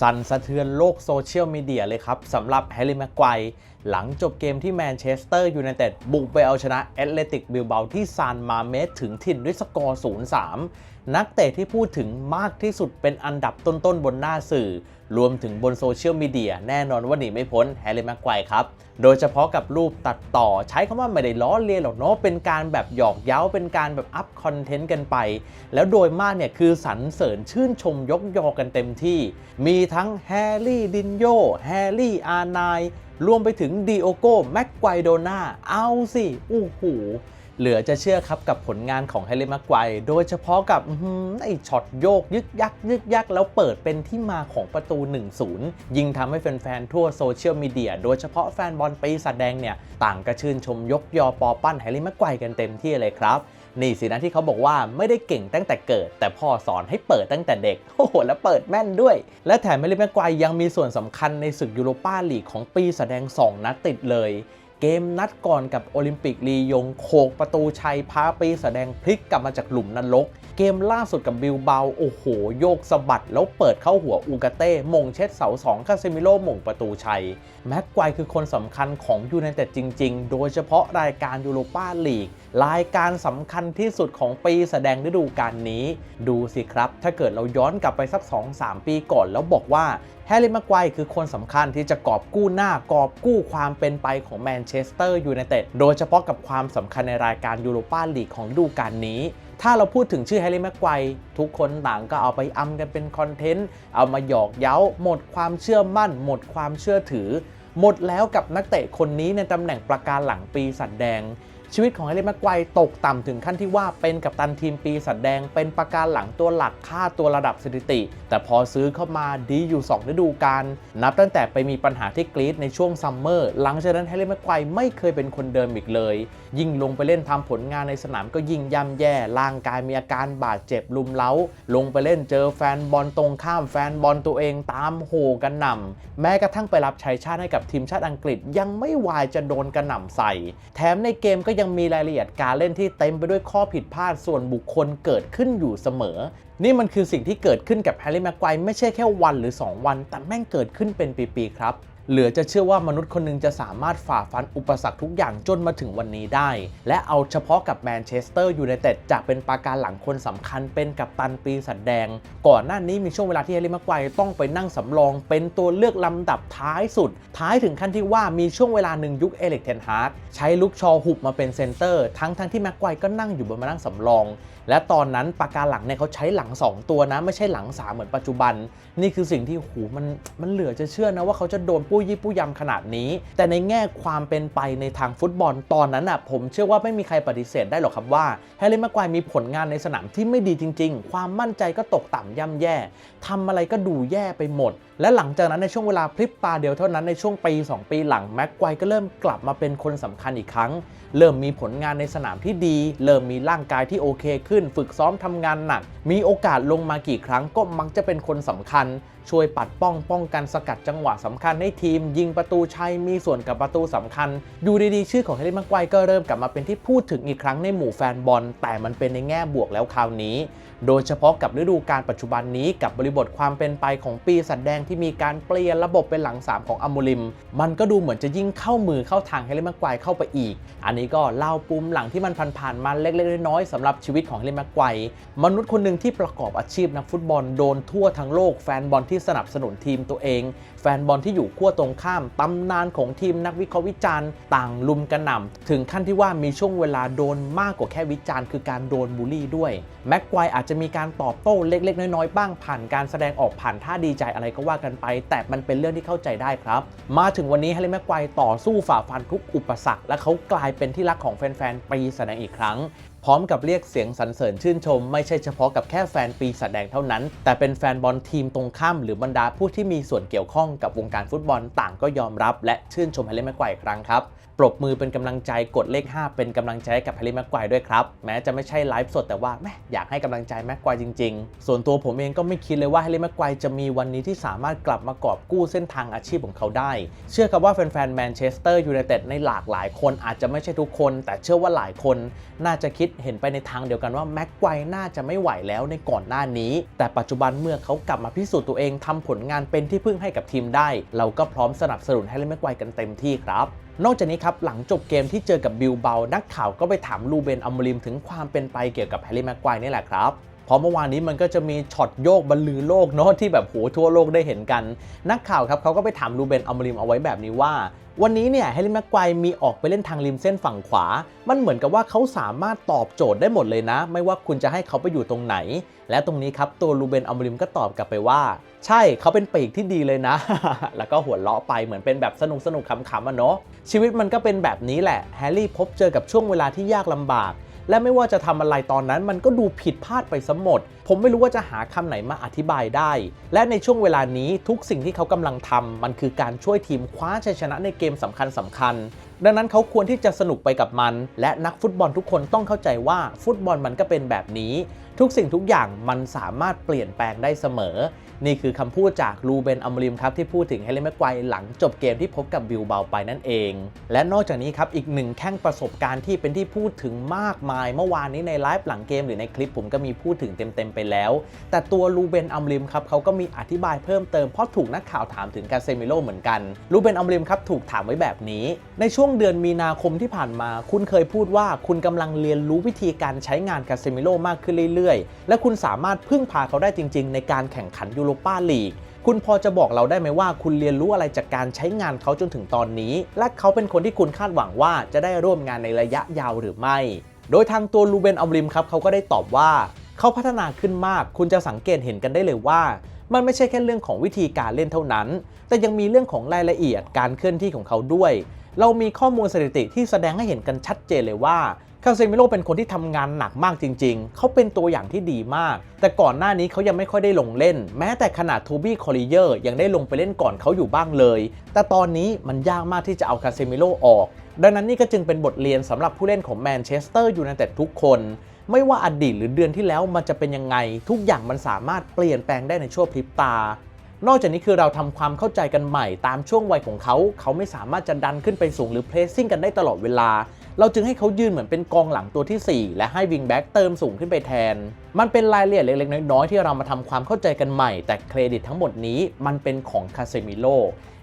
สั่นสะเทือนโลกโซเชียลมีเดียเลยครับสำหรับแฮร์รี่แม็กไกวร์หลังจบเกมที่แมนเชสเตอร์ยูไนเต็ดบุกไปเอาชนะแอตเลติกบิลเบาที่ซานมาเมสถึงถิ่นด้วยสกอร์ 0-3 นักเตะที่พูดถึงมากที่สุดเป็นอันดับต้นๆ บนหน้าสื่อ รวมถึงบนโซเชียลมีเดียแน่นอนว่าหนีไม่พ้นแฮร์รี่แม็กไกว์ครับ โดยเฉพาะกับรูปตัดต่อใช้คำว่าไม่ได้ล้อเลียนหรอกเนาะเป็นการแบบหยอกเย้าเป็นการแบบอัพคอนเทนต์กันไป แล้วโดยมากเนี่ยคือสรรเสริญชื่นชมยกยอกันเต็มที่ มีทั้งแฮร์รี่ดินโยแฮร์รี่อาร์ไนรวมไปถึงดีโอโก้แม็กไกวโดนาเอาสิอู้หู เหลือจะเชื่อครับกับผลงานของแฮร์รี่ม็กไกวโดยเฉพาะกับไอช็อตโยกยึกยักยึกยักแล้วเปิดเป็นที่มาของประตู 1-0 ยิ่งทำให้แฟนๆ ทั่วโซเชียลมีเดียโดยเฉพาะแฟนบอลปีศาจแดงเนี่ย ต่างกระชื่นชมยกยอปอปั้นแฮร์รี่ม็กไกวกันเต็มที่เลยครับนี่สินะที่เขาบอกว่าไม่ได้เก่งตั้งแต่เกิด แต่พ่อสอนให้เปิดตั้งแต่เด็ก โอ้โห แล้วเปิดแม่นด้วย และแถมแฮร์รี่แม็กไกวยังมีส่วนสำคัญในศึกยูโรปาลีกของปีแสดง 2 นัดติดเลย เกมนัดก่อนกับโอลิมปิกลียงโขกประตูชัยพาปีแสดงพลิกกลับมาจากหลุมนรก เกมล่าสุดกับบิลเบาโอ้โห โยกสะบัด แล้วเปิดเข้าหัวอูกาเต้มงเช็ดเสาสองคาเซมิโลมงประตูชัย แม็กไกวคือคนสำคัญของยูไนเต็ดจริง ๆ โดยเฉพาะรายการยูโรปาลีก รายการสำคัญที่สุดของปีแสดงฤดูกาลนี้ ดูสิครับ ถ้าเกิดเราย้อนกลับไปสัก 2-3 ปีก่อนแล้วบอกว่าแฮร์รี่ม็กไกว์คือคนสำคัญที่จะกอบกู้หน้ากอบกู้ความเป็นไปของแมนเชสเตอร์ยูไนเต็ดโดยเฉพาะกับความสำคัญในรายการยูโรปาลีกของฤดูกาลนี้ถ้าเราพูดถึงชื่อแฮร์รี่แม็กไกว์ทุกคนต่างก็เอาไปอำกันเป็นคอนเทนต์ เอามาหยอกเย้า หมดความเชื่อมั่น หมดความเชื่อถือ หมดแล้วกับนักเตะคนนี้ในตำแหน่งประการหลังปีสัตว์แดง ชีวิตของแฮร์รี่แม็กไกวตกต่ำถึงขั้นที่ว่าเป็นกัปตันทีมปีสัตว์แดง เป็นประการหลังตัวหลักค่าตัวระดับสถิติ แต่พอซื้อเข้ามาดีอยู่ 2 ฤดูกาลนับตั้งแต่ไปมีปัญหาที่กรีดในช่วงซัมเมอร์หลังจากนั้นแฮร์รี่แม็กไกวไม่เคยเป็นคนเดิมอีกเลย ยิ่งลงไปเล่นทำผลงานในสนามก็ยิ่งย่ำแย่ร่างกายมีอาการบาดเจ็บลุมเล้า ลงไปเล่นเจอแฟนบอลตรงข้ามแฟนบอลตัวเองตามโหกันหน่ำแม้กระทั่งไปรับใช้ชาติให้กับทีมชาติอังกฤษ ยังไม่วายจะโดนกระหน่ำใส่ แถมในเกมก็ยังมีรายละเอียดการเล่นที่เต็มไปด้วยข้อผิดพลาดส่วนบุคคลเกิดขึ้นอยู่เสมอ นี่มันคือสิ่งที่เกิดขึ้นกับแฮร์รี่แม็กไกวร์ไม่ใช่แค่วันหรือ 2 วัน แต่แม่งเกิดขึ้นเป็นปีๆครับ เหลือจะเชื่อว่ามนุษย์คนหนึงจะสามารถฝ่าฟันอุปสรรคทุกอย่างจนมาถึงวันนี้ได้ และเอาเฉพาะกับแมนเชสเตอร์ยูไนเต็ดจะเป็นปราการหลังคนสำคัญเป็นกัปตันปีศาจแดง ก่อนหน้านี้มีช่วงเวลาที่แฮร์รี่ม็กไกว์ต้องไปนั่งสำรอง เป็นตัวเลือกลำดับท้ายสุด ท้ายถึงขั้นที่ว่ามีช่วงเวลาหนึ่งยุคเอเล็กเทนฮาร์กใช้ลุกชอหุบมาเป็นเซนเตอร์ ทั้งทั้งที่แม็กไกว์ก็นั่งอยู่บนมานั่งสำรอง และตอนนั้นปากกาหลังเนี่ยเขาใช้หลัง 2 ตัวนะ ไม่ใช่หลัง 3 เหมือนปัจจุบัน นี่คือสิ่งที่หูมันมันเหลือจะเชื่อนะว่าเขาจะโดนปู้ยปู้ยำขนาดนี้ แต่ในแง่ความเป็นไปในทางฟุตบอลตอนนั้นอะผมเชื่อว่าไม่มีใครปฏิเสธได้หรอกครับว่าแฮร์รี่แม็กไกวร์มีผลงานในสนามที่ไม่ดีจริง ๆ ความมั่นใจก็ตกต่ำย่ำแย่ทำอะไรก็ดูแย่ไปหมด และหลังจากนั้นในช่วงเวลาพริบตาเดียวเท่านั้นในช่วงปี 2 ปีหลังแม็กไกวร์ก็เริ่มกลับมาเป็นคนสำคัญอีกครั้ง เริ่มมีผลงานในสนามที่ดี เริ่มมีร่างกายที่โอเคขึ้น ฝึกซ้อมทำงานหนัก มีโอกาสลงมากี่ครั้งก็มักจะเป็นคนสำคัญช่วยปัดป้องป้องกันสกัดจังหวะสำคัญให้ทีม ยิงประตูชัยมีส่วนกับประตูสำคัญอยู่ดีๆ ชื่อของเฮลิมักไกวก็เริ่มกลับมาเป็นที่พูดถึงอีกครั้งในหมู่แฟนบอล แต่มันเป็นในแง่บวกแล้วคราวนี้ โดยเฉพาะกับฤดูกาลปัจจุบันนี้กับบริบทความเป็นไปของปีสัตว์แดงที่มีการเปลี่ยนระบบเป็นหลัง 3 ของอัมโมลิม มันก็ดูเหมือนจะยิ่งเข้ามือเข้าทางแฮร์รี่แม็กไกวร์เข้าไปอีก อันนี้ก็เล่าปุ่มหลังที่มันผ่านๆมาเล็กๆน้อยๆสำหรับชีวิตของแฮร์รี่แม็กไกวร์มนุษย์คนหนึ่งที่ประกอบอาชีพนักฟุตบอลโดนทั่วทั้งโลกแฟนบอลที่สนับสนุนทีมตัวเองแฟนบอลที่อยู่ขั้วตรงข้ามตำนานของทีมนักวิเคราะห์วิจารณ์ต่างลุมกระหน่ำถึงขั้นที่ว่ามีช่วงเวลาโดนมากกว่าแค่วิจารณ์คือการโดนบูลลี่ด้วยแม็กไกวร์อาจจะมีการตอบโต้เล็ก ๆ น้อยๆบ้างผ่านการแสดงออกผ่านท่าดีใจอะไรก็ว่ากันไป แต่มันเป็นเรื่องที่เข้าใจได้ครับ มาถึงวันนี้แฮร์รี่แม็กไกวร์ต่อสู้ฝ่าฟันทุกอุปสรรค และเขากลายเป็นที่รักของแฟนๆปีแสดงอีกครั้ง พร้อมกับเรียกเสียงสรรเสริญชื่นชม ไม่ใช่เฉพาะกับแค่แฟนปีศาจแดงเท่านั้น แต่เป็นแฟนบอลทีมตรงข้ามหรือบรรดาผู้ที่มีส่วนเกี่ยวข้องกับวงการฟุตบอลต่างก็ยอมรับและชื่นชมแฮร์รี่แม็กไกวร์อีกครั้งครับ ปรบมือเป็นกำลังใจกดเลข 5 เป็นกำลังใจให้กับแฮร์รี่แม็กไกวร์ด้วยครับ แม้จะไม่ใช่ไลฟ์สดแต่ว่าแม่อยากให้กำลังใจแม็กไกวร์จริง ๆ ส่วนตัวผมเองก็ไม่คิดเลยว่าแฮร์รี่แม็กไกวร์จะมีวันนี้ที่สามารถกลับมากอบกู้เส้นทางอาชีพของเขาได้ เชื่อครับว่าแฟนๆแมนเชสเตอร์ยูไนเต็ดในหลากหลายคนอาจจะไม่ใช่ทุกคน แต่เชื่อว่าหลายคน น่าจะคิดเห็นไปในทางเดียวกันว่าแม็กไกวน่าจะไม่ไหวแล้วในก่อนหน้านี้ แต่ปัจจุบันเมื่อเขากลับมาพิสูจน์ตัวเองทำผลงานเป็นที่พึ่งให้กับทีมได้ เราก็พร้อมสนับสนุนให้เล่แม็กไกวกันเต็มที่ครับ นอกจากนี้ครับหลังจบเกมที่เจอกับบิลเบา นักข่าวก็ไปถามลูเบนอัมริมถึงความเป็นไปเกี่ยวกับแฮร์รี่แม็กไกวนี่แหละครับ เพราะเมื่อวานนี้มันก็จะมีช็อตโยกบรรลือโลกเนาะที่แบบโหทั่วโลกได้เห็นกัน นักข่าวครับเขาก็ไปถามลูเบนอัมริมเอาไว้แบบนี้ว่า วันนี้เนี่ยแฮร์รี่แม็กไกวมีออกไปเล่นทางริมเส้นฝั่งขวา มันเหมือนกับว่าเขาสามารถตอบโจทย์ได้หมดเลยนะ ไม่ว่าคุณจะให้เขาไปอยู่ตรงไหน และตรงนี้ครับตัวลูเบนอัมริมก็ตอบกลับไปว่า ใช่เขาเป็นปีกที่ดีเลยนะ แล้วก็หัวเราะไปเหมือนเป็นแบบสนุกสนุกขำๆอะเนาะชีวิตมันก็เป็นแบบนี้แหละแฮร์รี่พบเจอกับช่วงเวลาที่ยากลำบาก และไม่ว่าจะทำอะไรตอนนั้นมันก็ดูผิดพลาดไปสมหมด ผมไม่รู้ว่าจะหาคำไหนมาอธิบายได้ และในช่วงเวลานี้ทุกสิ่งที่เขากำลังทำมันคือการช่วยทีมคว้าชัยชนะในเกมสำคัญสำคัญ ดังนั้นเขาควรที่จะสนุกไปกับมัน และนักฟุตบอลทุกคนต้องเข้าใจว่าฟุตบอลมันก็เป็นแบบนี้ ทุกสิ่งทุกอย่างมันสามารถเปลี่ยนแปลงได้เสมอ นี่คือคำพูดจากลูเบนอัมริมครับที่พูดถึงเฮเลนแม็กไกวหลังจบเกมที่พบกับบิลเบาไปนั่นเอง และนอกจากนี้ครับอีกหนึ่งแข้งประสบการณ์ที่เป็นที่พูดถึงมากมาย เมื่อวานนี้ในไลฟ์หลังเกมหรือในคลิปผมก็มีพูดถึงเต็มๆไปแล้ว แต่ตัวลูเบนอัมริมครับเขาก็มีอธิบายเพิ่มเติมเพราะถูกนักข่าวถามถึงกาเซมิโลเหมือนกันลูเบนอัมริมครับถูกถามไว้แบบนี้ในช่วงเดือนมีนาคมที่ผ่านมา คุณเคยพูดว่าคุณกำลังเรียนรู้วิธีการใช้งานกาเซมิโลมากขึ้นเรื่อยๆ และคุณสามารถพึ่งพาเขาได้จริง ๆ ในการแข่งขันยูโรปาลีกคุณพอจะบอกเราได้ไหมว่าคุณเรียนรู้อะไรจากการใช้งานเขาจนถึงตอนนี้ และเขาเป็นคนที่คุณคาดหวังว่าจะได้ร่วมงานในระยะยาวหรือไม่ โดยทางตัวลูเบนอัมริมครับเขาก็ได้ตอบว่า เขาพัฒนาขึ้นมาก คุณจะสังเกตเห็นกันได้เลยว่า มันไม่ใช่แค่เรื่องของวิธีการเล่นเท่านั้น แต่ยังมีเรื่องของรายละเอียดการเคลื่อนที่ของเขาด้วย เรามีข้อมูลสถิติที่แสดงให้เห็นกันชัดเจนเลยว่าคาเซมิโลเป็นคนที่ทำงานหนักมากจริง ๆ เขาเป็นตัวอย่างที่ดีมาก แต่ก่อนหน้านี้เขายังไม่ค่อยได้ลงเล่น แม้แต่ขนาดทูบี้คอริเยอร์ยังได้ลงไปเล่นก่อนเขาอยู่บ้างเลย แต่ตอนนี้มันยากมากที่จะเอาคาเซมิโลออก ดังนั้นนี่ก็จึงเป็นบทเรียนสำหรับผู้เล่นของแมนเชสเตอร์ยูไนเต็ดทุกคน ไม่ว่าอดีตหรือเดือนที่แล้วมันจะเป็นยังไง ทุกอย่างมันสามารถเปลี่ยนแปลงได้ในชั่วพริบตา นอกจากนี้คือเราทำความเข้าใจกันใหม่ตามช่วงวัยของเขา เขาไม่สามารถจะดันขึ้นไปสูงหรือเพลสซิ่งกันได้ตลอดเวลา เราจึงให้เขายืนเหมือนเป็นกองหลังตัวที่ 4 และให้วิงแบ็กเติมสูงขึ้นไปแทน มันเป็นรายละเอียดเล็กๆน้อยๆที่เรามาทำความเข้าใจกันใหม่ แต่เครดิตทั้งหมดนี้มันเป็นของคาเซมิโล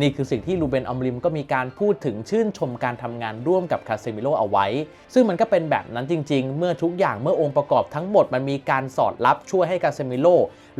นี่คือสิ่งที่ลูเบนอมริมก็มีการพูดถึงชื่นชมการทำงานร่วมกับคาเซมิโลเอาไว้ ซึ่งมันก็เป็นแบบนั้นจริง ๆ เมื่อทุกอย่างเมื่อองค์ประกอบทั้งหมดมันมีการสอดรับช่วยให้คาเซมิโล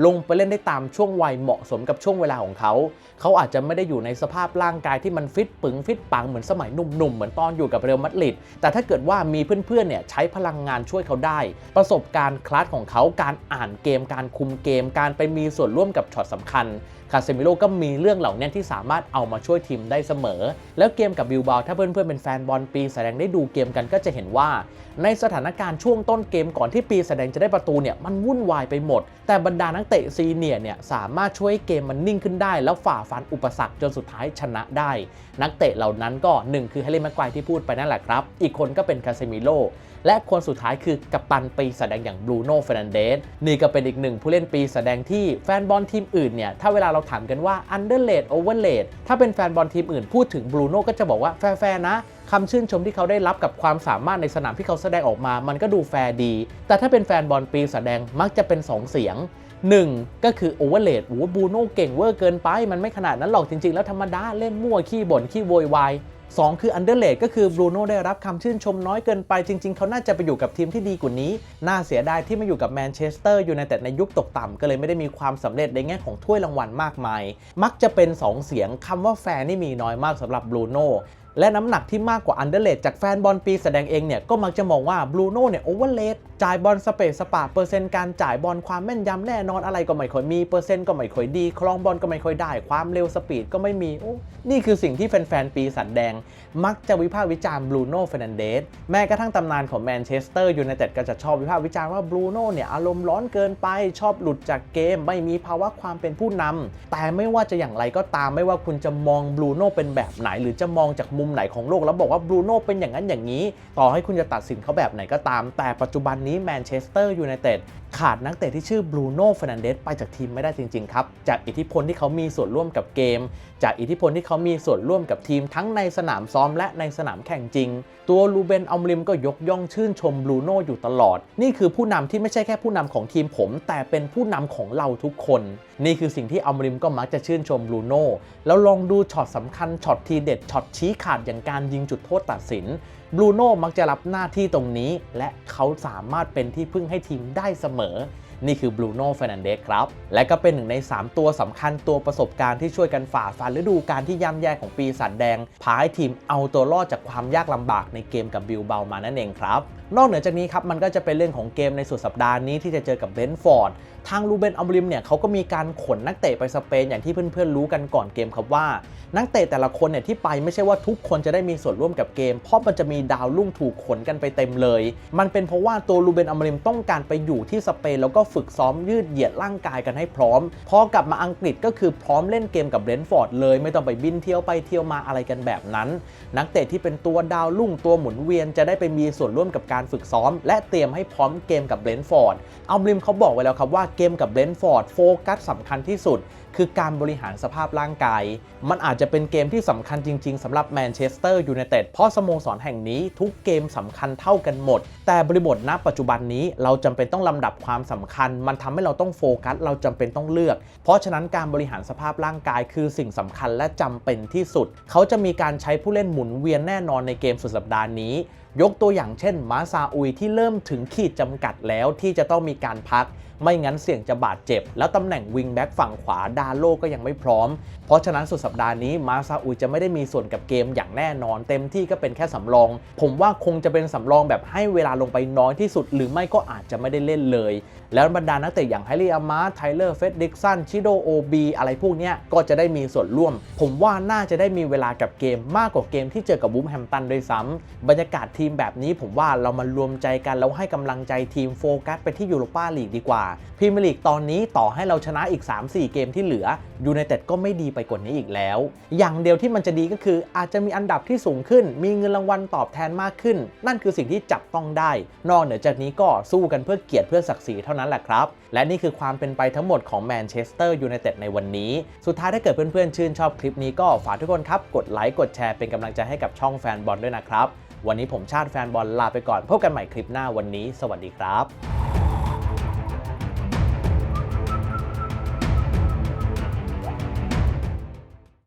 ลงไปเล่นได้ตามช่วงวัยเหมาะสมกับช่วงเวลาของเขา เขาอาจจะไม่ได้อยู่ในสภาพร่างกายที่มันฟิตปึงฟิตปังเหมือนสมัยหนุ่มๆ เหมือนตอนอยู่กับเรอัลมาดริด แต่ถ้าเกิดว่ามีเพื่อนๆ เนี่ยใช้พลังงานช่วยเขาได้ ประสบการณ์คลาสของเขาการอ่านเกม การคุมเกม การไปมีส่วนร่วมกับช็อตสำคัญ คาเซมิโลก็มีเรื่องเหล่านี้ที่สามารถเอามาช่วยทีมได้เสมอ แล้วเกมกับบิลบาถ้าเพื่อนๆเป็นแฟนบอลปีแสดงได้ดูเกมกันก็จะเห็นว่า ในสถานการณ์ช่วงต้นเกมก่อนที่ปีแสดงจะได้ประตูเนี่ยมันวุ่นวายไปหมด แต่บรรดานักเตะซีเนียร์เนี่ยสามารถช่วยให้เกมมันนิ่งขึ้นได้ แล้วฝ่าฟันอุปสรรคจนสุดท้ายชนะได้ นักเตะเหล่านั้นก็หนึ่งคือเฮเลนแม็กไกวที่พูดไปนั่นแหละครับ อีกคนก็เป็นคาเซมิโลและคนสุดท้ายคือกัปตันปีแสดงอย่างบรูโน่เฟรนันเดสนี่ก็เป็นอีกหนึ่งผู้เล่นปีแสดงที่แฟนบอลทีมอื่นเนี่ยถ้าเวลาเราถามกันว่า underrate overrate ถ้าเป็นแฟนบอลทีมอื่นพูดถึงบรูโน่ก็จะบอกว่าแฟร์ๆนะ คำชื่นชมที่เขาได้รับกับความสามารถในสนามที่เขาแสดงออกมา มันก็ดูแฟร์ดี แต่ถ้าเป็นแฟนบอลปีแสดงมักจะเป็น 2 เสียง 1 ก็คือโอเวอร์เลดโอ้บูโน่เก่งเวอร์เกินไป มันไม่ขนาดนั้นหรอกจริง ๆ แล้วธรรมดาเล่นมั่วขี้บ่นขี้โวยวายสองคืออันเดอร์เลดก็คือบรูโน่ได้รับคำชื่นชมน้อยเกินไปจริง ๆ เขาน่าจะไปอยู่กับทีมที่ดีกว่านี้ น่าเสียดายที่มาอยู่กับแมนเชสเตอร์อยูไนเต็ดในยุคตกต่ำก็เลยไม่ได้มีความสำเร็จในแง่ของถ้วยรางวัลมากมาย มักจะเป็น 2 เสียงคำว่าแฟนนี่มีน้อยมากสำหรับบรูโน่ และน้ำหนักที่มากกว่าอันเดอร์เลดจากแฟนบอลปีแสดงเองเนี่ยก็มักจะมองว่าบรูโน่เนี่ยโอเวอร์เลดจ่ายบอลสเปซสปาเปอร์เซ็นต์การจ่ายบอลความแม่นยำแน่นอนอะไรก็ไม่ค่อยมีเปอร์เซ็นต์ก็ไม่ค่อยดีคลองบอลก็ไม่ค่อยได้ความเร็วสปีดก็ไม่มีโอ้นี่คือสิ่งที่แฟนๆปีสันแดง มักจะวิพากษ์วิจารณ์บรูโน่เฟรนันเดสแม้กระทั่งตำนานของแมนเชสเตอร์ยูไนเต็ดก็จะชอบวิพากษ์วิจารณ์ว่าบรูโน่เนี่ยอารมณ์ร้อนเกินไปชอบหลุดจากเกม ไม่มีภาวะความเป็นผู้นำแต่ไม่ว่าจะอย่างไรก็ตามไม่ว่าคุณจะมองบรูโน่เป็นแบบไหน หรือจะมองจากมุมไหนของโลกแล้วบอกว่าบรูโน่เป็นอย่างนั้นอย่างนี้ ต่อให้คุณจะตัดสินเขาแบบไหนก็ตาม แต่ปัจจุบันนี้แมนเชสเตอร์ยูไนเต็ดขาดนักเตะที่ชื่อบรูโน่เฟรนันเดสไปจากทีมไม่ได้จริง ๆ ครับ จากอิทธิพลที่เขามีส่วนร่วมกับเกม จากอิทธิพลที่เขามีส่วนร่วมกับทีมทั้งในสนามซ้อมและในสนามแข่งจริง ตัวลูเบนอมริมก็ยกย่องชื่นชมบรูโน่อยู่ตลอด นี่คือผู้นำที่ไม่ใช่แค่ผู้นำของทีมผม แต่เป็นผู้นำของเราทุกคน นี่คือสิ่งที่อมริมก็มักจะชื่นชมบรูโน่แล้วลองดูช็อตสำคัญช็อตทีเด็ดช็อตชี้ขาดอย่างการยิงจุดโทษตัดสินบรูโน่มักจะรับหน้าที่ตรงนี้ และเขาสามารถเป็นที่พึ่งให้ทีมได้เสมอ นี่คือบรูโน่เฟรนันเดสครับ และก็เป็นหนึ่งใน 3 ตัวสำคัญตัวประสบการณ์ที่ช่วยกันฝ่าฟันฤดูกาลที่ย่ำแย่ของปีศาจแดง พาให้ทีมเอาตัวรอดจากความยากลำบากในเกมกับบิลเบามานั่นเองครับ นอกเหนือจากนี้ครับมันก็จะเป็นเรื่องของเกมในสุดสัปดาห์นี้ที่จะเจอกับเบนฟอร์ดทางลูเบนอัมริมเนี่ยเขาก็มีการขนนักเตะไปสเปนอย่างที่เพื่อนๆรู้กันก่อนเกมครับว่า นักเตะแต่ละคนเนี่ยที่ไปไม่ใช่ว่าทุกคนจะได้มีส่วนร่วมกับเกม เพราะมันจะมีดาวรุ่งถูกขนกันไปเต็มเลย มันเป็นเพราะว่าตัวลูเบนอัมริมต้องการไปอยู่ที่สเปนแล้วก็ฝึกซ้อมยืดเหยียดร่างกายกันให้พร้อมพอกลับมาอังกฤษก็คือพร้อมเล่นเกมกับเบนท์ฟอร์ดเลย ไม่ต้องไปบินเที่ยวไปเที่ยวมาอะไรกันแบบนั้น นักเตะที่เป็นตัวดาวรุ่งตัวหมุนเวียนจะได้ไปมีส่วนร่วมกับการฝึกซ้อม และเตรียมให้พร้อมเกมกับเบรนท์ฟอร์ดอัมริมเขาบอกไว้แล้วครับว่าเกมกับเบรนท์ฟอร์ดโฟกัสสำคัญที่สุด คือการบริหารสภาพร่างกาย มันอาจจะเป็นเกมที่สำคัญจริง ๆสำหรับแมนเชสเตอร์ยูไนเต็ดเพราะสโมสรแห่งนี้ทุกเกมสำคัญเท่ากันหมด แต่บริบทณปัจจุบันนี้เราจำเป็นต้องลำดับความสำคัญ มันทำให้เราต้องโฟกัสเราจำเป็นต้องเลือก เพราะฉะนั้นการบริหารสภาพร่างกายคือสิ่งสำคัญและจำเป็นที่สุด เขาจะมีการใช้ผู้เล่นหมุนเวียนแน่นอนในเกมสุดสัปดาห์นี้ ยกตัวอย่างเช่นมาซาอุยที่เริ่มถึงขีดจำกัดแล้วที่จะต้องมีการพัก ไม่งั้นเสี่ยงจะบาดเจ็บ แล้วตำแหน่งวิงแบ็กฝั่งขวาดาโลก็ยังไม่พร้อม เพราะฉะนั้นสุดสัปดาห์นี้มาซาอุยจะไม่ได้มีส่วนกับเกมอย่างแน่นอน เต็มที่ก็เป็นแค่สำรอง ผมว่าคงจะเป็นสำรองแบบให้เวลาลงไปน้อยที่สุด หรือไม่ก็อาจจะไม่ได้เล่นเลย แล้วบรรดานักเตะอย่างไฮรี่อามาไทเลอร์เฟดดิกสันชิโดโอบีอะไรพวกนี้ก็จะได้มีส่วนร่วม ผมว่าน่าจะได้มีเวลากับเกมมากกว่าเกมที่เจอกับวูฟแฮมตันด้วยซ้ำบรรยากาศทีมแบบนี้ผมว่าเรามารวมใจกันแล้วให้กำลังใจทีมโฟกัสไปที่ยูโรปาลีกดีกว่าพรีเมียร์ลีกตอนนี้ต่อให้เราชนะอีก 3-4 เกมที่เหลือยูไนเต็ดก็ไม่ดีไปกว่านี้อีกแล้ว อย่างเดียวที่มันจะดีก็คืออาจจะมีอันดับที่สูงขึ้น มีเงินรางวัลตอบแทนมากขึ้น นั่นคือสิ่งที่จับต้องได้ นอกเหนือจากนี้ก็สู้กันเพื่อเกียรติเพื่อศักดิ์ศรีเท่านั้นแหละครับ และนี่คือความเป็นไปทั้งหมดของแมนเชสเตอร์ยูไนเต็ดในวันนี้ สุดท้ายถ้าเกิดเพื่อนๆชื่นชอบคลิปนี้ก็ฝากทุกคนครับกดไลค์กดแชร์เป็นกำลังใจให้กับช่องแฟนบอลด้วยนะครับ วันนี้ผมชาติแฟนบอลลาไปก่อนพบกันใหม่คลิปหน้าวันนี้ สวัสดีครับ